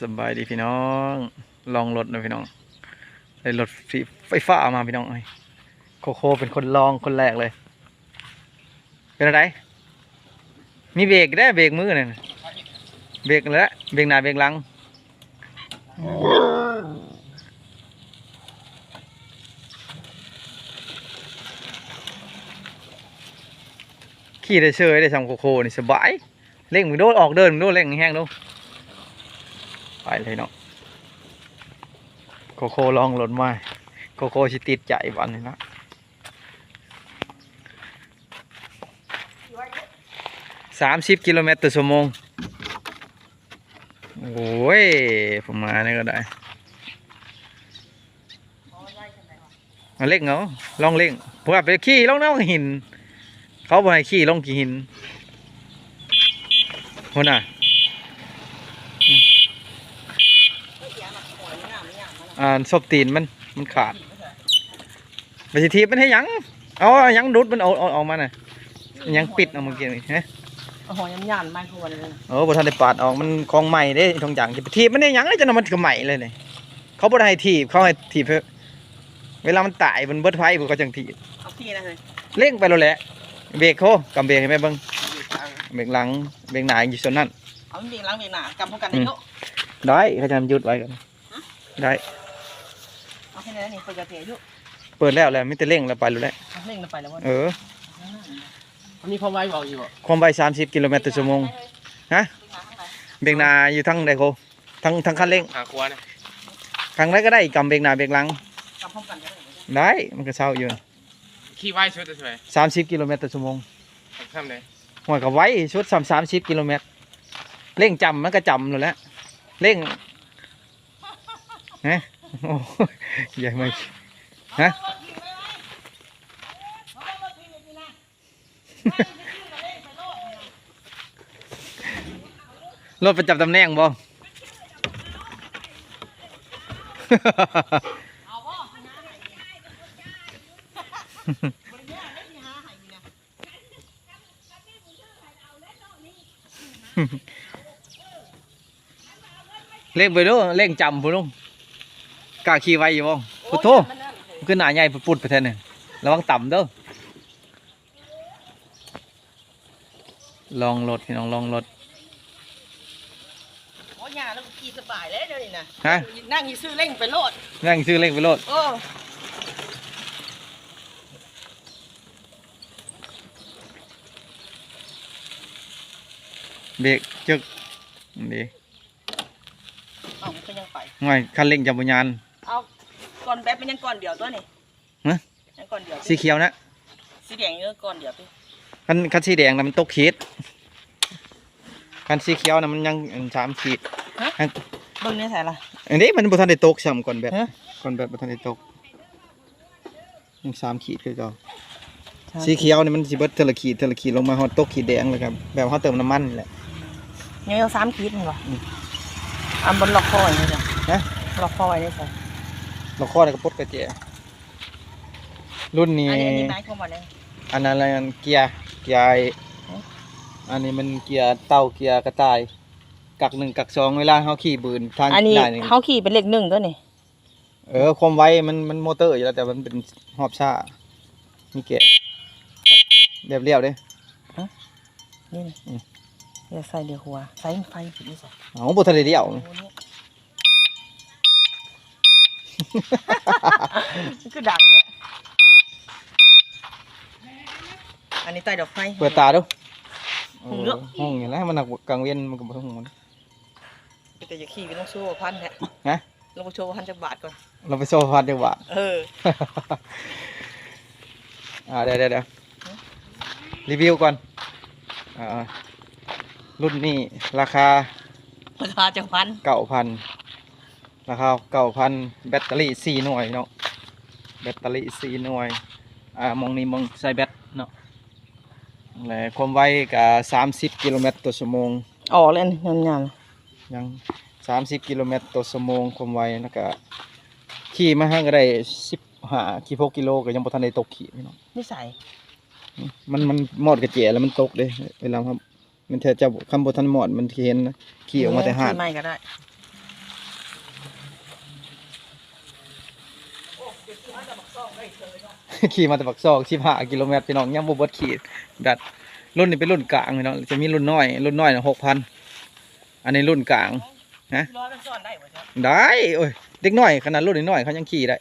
สบายดีพี่น้อง ลองรถนะพี่น้องได้รถไฟฟ้ามาพี่น้องเอ้โคโคเป็นคนลองคนแรกเลย เป็นอะไร มีเบรกได้เบรกมือเนี่ยเบรกแล้วเบรกหน้าเบรกหลังขี่ได้เชยได้ทำโคโคนี่สบาย เร่งมึงโดนออกเดินมึงโดนเร่งแห้งดูไปเลยเนาะโคโคลองรถมาโคโคชิติดใจวันนี้นะสามสิบกิโลเมตรต่อชั่วโมงโอ้ยผมมานี่ก็ได้มาเร่งเหรอลองเร่งพวกไปขี่ลงน้ำหิน เขาบอกให้ขี่ลงกี่หิน คนน่ะอ่าศพตีนมันมันขาดไปสิทีบมันให้หยัง เอาหยังดุดมันเอาเอาเอามาน่ะหยังปิดเอาเมื่อกี้นี่ฮะโอ้โหยำยันบ้านควรเลยเออบ่ทันได้ปาดออกมันของใหม่เด้ทองอย่างจะไปทีบมันได้หยังเลยจะนำมันก็ใหม่เลยนี่เขาบ่ได้ให้ทีบเขาให้ทีบเพื่อเวลามันตายมันเบิดไฟพวกเขาจังทีบเอาพี่นะเฮ้ยเร่งไปแล้วแหละเบรกโคกำเบรกให้แม่เบิ่ง เบรกหลังเบรกหน้าอยู่ส่วนนั้นเอาเบียงล้างเบียงหนากำพร้อมกันได้เยอะได้เขาจะหยุดไว้กันได้เอาแค่นั้นนี่เปิดกระเทียมยุเปิดแล้วแหละไม่แต่เร่งแล้วไปรู้แล้วเอาเร่งลงไปแล้ววะเออมันมีความไวบอกอยู่บ่ความไวสามสิบกิโลเมตรต่อชั่วโมงฮะเบรกหน้าอยู่ทั้งใดโคทั้งทั้งคันเร่งหาครัวนะทางไหนก็ได้กำเบรกหน้าเบรกหลังกำพร้อมกันได้เลยได้มันก็เศร้าอยู่ขี่ไวชุดจะสวยสามสิบกิโลเมตรต่อชั่วโมงทำเลย หัวกับไว้ชุดสามสามสิบกิโลเมตรเร่งจำมันก็จำเลยแหล้วเร่งฮะโอ้ยใหญ่ไหมฮะรถประจำตำแหน่งบ่เร่งไปดูเร่งจำพุ่นลุงกล้าขี่ไว้อยู่บ่พุทโธขึ้นหน้าใหญ่ปุดๆไปแทนนี่ระวังต่ำเด้อลองรถพี่น้องลองรถโอ้ยาแล้วก็ขี่สบายเลยเดี๋ยวนี้นะฮะนั่งยีซื้อเร่งไปโลดนั่งซื้อเร่งไปโลดโอ้ เบรกจึกนี่เอามันก็ยังไปง่ายคันเร่งจำปัญญานเอาก่อนแป๊บมันยังก่อนเดียวตัวนี่ฮะ ยังก่อนเดียวสีเขียวนะสีแดงเยอะก่อนเดียวพี่คันคันสีแดงนะมันตกขีดคันสีเขียวนะมันยังสามขีด เบิ่งเนี่ยใส่ละ อันนี้มันบุทันได้ตกซ้ำก่อนแบบฮะ ก่อนแบบบุทันได้ตกยังสามขีดคือเก่าสีเขียวนี่มันสิเบิดเทอละขีดเทอละขีดลงมาฮอดตกขีดแดงเลยครับแบบเขาเติมน้ำมันนี่แหละ ยังเอาสามขีดมั้งวะอืมอันบนล็อกคออย่างนี้จ้ะฮะล็อกคอไว้ได้ใส่เราข้อในกระปุกกระเจรุ่นนี้อันนี้อันนี้ไม้เข้ามาเลยอันนั้นอะไรอันเกียร์เกียร์ไอ้อันนี้มันเกียร์เต่าเกียร์กระต่ายกักหนึ่งกักสองเวลาเขาขี่บืนทางอันนี้ได้นี่เขาขี่เป็นเลขหนึ่งตัวนี่เออความไวมันมันมอเตอร์อยู่แล้วแต่มันเป็นหอบช้ามีเกียร์เรียบเรียบๆเลยนี่นี่ อืมเดี๋ยวใส่เดี๋ยวหัว ใส่ไฟผิดนี่ใส่เอาบุทะเลเดียวโอ้นี่มันคือดังแท้อันนี้ใต้ดอกไฟ เปิดตาดูห้องเยอะห้องอย่างแล้วมันหนักกลางเวียนมันก็บ่ห้องมันแต่อย่าขี่ไปต้องโชว์พันแท้ฮะลงไปโชว์พันจากบาทก่อนเราไปโซ่พัดดีกว่าเออ อ่าเดี๋ยวเดี๋ยวเดี๋ยวรีวิวก่อนอ่า รุ่นนี้ราคาราคาจากพันเก้าพันราคาเก้าพันแบตเตอรี่สี่หน่วยเนาะแบตเตอรี่สี่หน่วยอ่ามองนี้มองใส่แบตเนาะและความไวกับสามสิบกิโลเมตรต่อชั่วโมงอ๋อเล่นงานงานยังสามสิบกิโลเมตรต่อชั่วโมงความไวแล้วก็ขี่มาห้างก็ได้สิบห้ากี่พกกิโลก็ยังบ่ทันได้ตกขี่พี่น้องนิสัยมันมันหมดกระเจียแล้วมันตกเลยเวลาครับ มันเธอจะคำบทันหมอดมันเห็นนะขี่ออกมาแต่หาดขี่ไม่ก็ได้ขี่มาแต่ปักซอกสิบห้ากิโลเมตรพี่น้องยังบ่เบิดขี่แบบรุ่นนี้เป็นรุ่นกลางพี่น้องจะมีรุ่นน้อย รุ่นน้อยหกพันอันนี้รุ่นกลางฮะร้อยมันซ่อนได้บ่จ๊ะได้โอ้ยเด็กน้อยขนาดรุ่นน้อยๆเขายังขี่ได้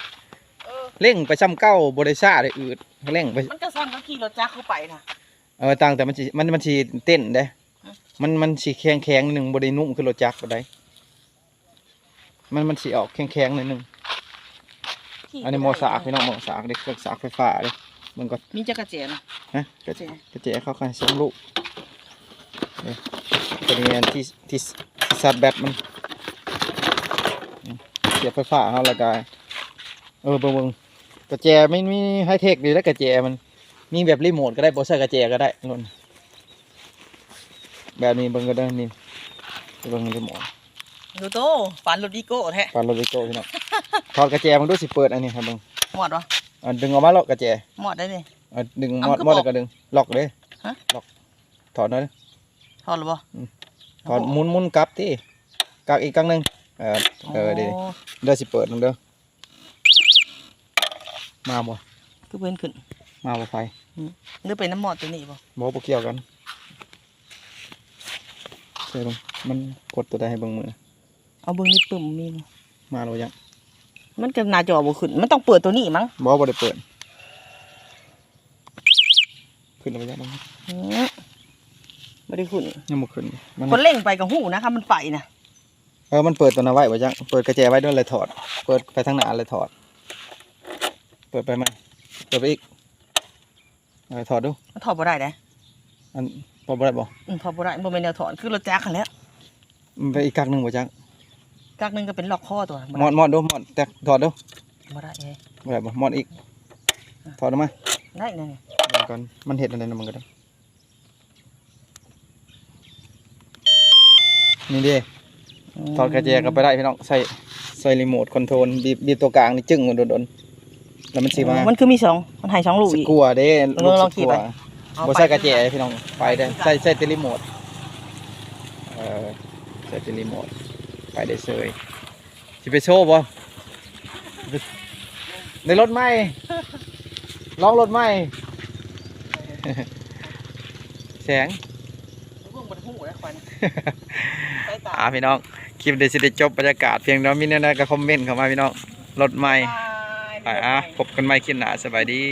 เออเร่งไปซ้ำเก้าบริซ่าได้อืดเร่งไปมันก็ซ่อนก็ขี่รถจักรเข้าไปน่ะ เออต่างแต่มันสิมันมันสิเต้นได้ฮะมันมันสิแข็งแข็งๆหนึ่งบรินุ่มคือรถจักรบ่ได้มันมันสิออกแข็งแข็งๆหน่อยหนึงขี่อันนี้มอสากพี่น้องมอสากเด็กเครื่องสากไฟฟ้าเลยมันก็มีจักรเจนฮะกระเจกระเจเข้ากันสองลูกเอ้ยตัวนี้อันที่ที่ที่ซัดแบตมันอืมเสียบไฟฟ้าเขาแล้วก็เออเบิ่งเบิ่งกระแจไม่มีไฮเทคดีแล้วกระแจมัน มีแบบรีโมทก็ได้บ่ใช่กระแจก็ได้นุ่นแบบนี้เบิ่งก็ได้นี่เบิ่งรีโมทดูโตฝันรถดีโก้แท้ฟันรถวิโก้พี่น้องถอดกระแจมันดูสิเปิดอันนี้ครับเบิ่งหมดวะอะดึงออกมาแล้วกระแจหมดได้เลยอะดึงเอามอดก็มอดบอกแล้วก็ดึงล็อกเลยฮะล็อกถอดหน่อยถอดหรือเปล่าถอดหมุนหมุนกลับที่กลับอีกครั้งหนึ่งเออเออดีเดี๋ยวสิเปิดลงเด้อมาบ่คือเพิ่นขึ้น มาบ่ไฟหรือเป็นน้ำหมอดตัวนี้บ่บ่บ่เกี่ยวกันใช่ลงมันกดตัวใดให้เบิ่งมือเอาเบิ่งนี่ปุ่มมีบ่มาแล้วยังมันก็หน้าจอบ่ขึ้นมันต้องเปิดตัวนี้มั้งบ่บ่ได้เปิด ขึ้นแล้วยังบ่อืมบ่ได้ขึ้นยังบ่ขึ้นมันคนเล่งไปกับหูนะครับมันไปนะเออมันเปิดตัวนั้นไว้บ่ยังเปิดกระแจไว้ด้วยเลยถอด เปิดไปทางหน้าเลยถอด เปิดไปไหมเปิดไปอีก เออถอดดูมันถอดบ่ได้เด้อันพอบ่ได้บ่อืมถอดบ่ได้บ่แม่นแนวถอดคือรถจักรคันแหล้วมันไปอีกกักหนึงบ่จังกักหนึงก็เป็นล็อกคอตัวมอดมอดดูมอดแตกถอดดูบ่ได้เอ้บ่ได้บ่มอดอีกถอดออกมาได้นั่นนี่เดี๋ยวก่อนมันเห็ดอะไรนะมันก็ได้นี่เด้ ถอดกระแจก็ไปได้พี่น้องใส่ใส่รีโมทคอนโทรลบีบบีบตัวกลางนี่จึ้งโดนๆ แล้วมันสิมามันคือมีสองมันให้สองลูกสอีกกัวเด้เออลองขี่ไปลูกสกัวบ่ใส่กระแจพี่น้องไปได้ใส่ใส่แต่รีโมทเออใส่แต่รีโมทไปได้เซยสิไปโชว์บ่ในรถไหมลองรถไหม แสงเบิ่งบ่ได้หูได้ควันไปตาอ่าพี่น้องคลิปเดซิได้จบบรรยากาศเพียงเท่านี้นะก็คอมเมนต์เข้ามาพี่น้องรถใหม่บายไป อะพบกันใหม่คลิปหน้าสบายดี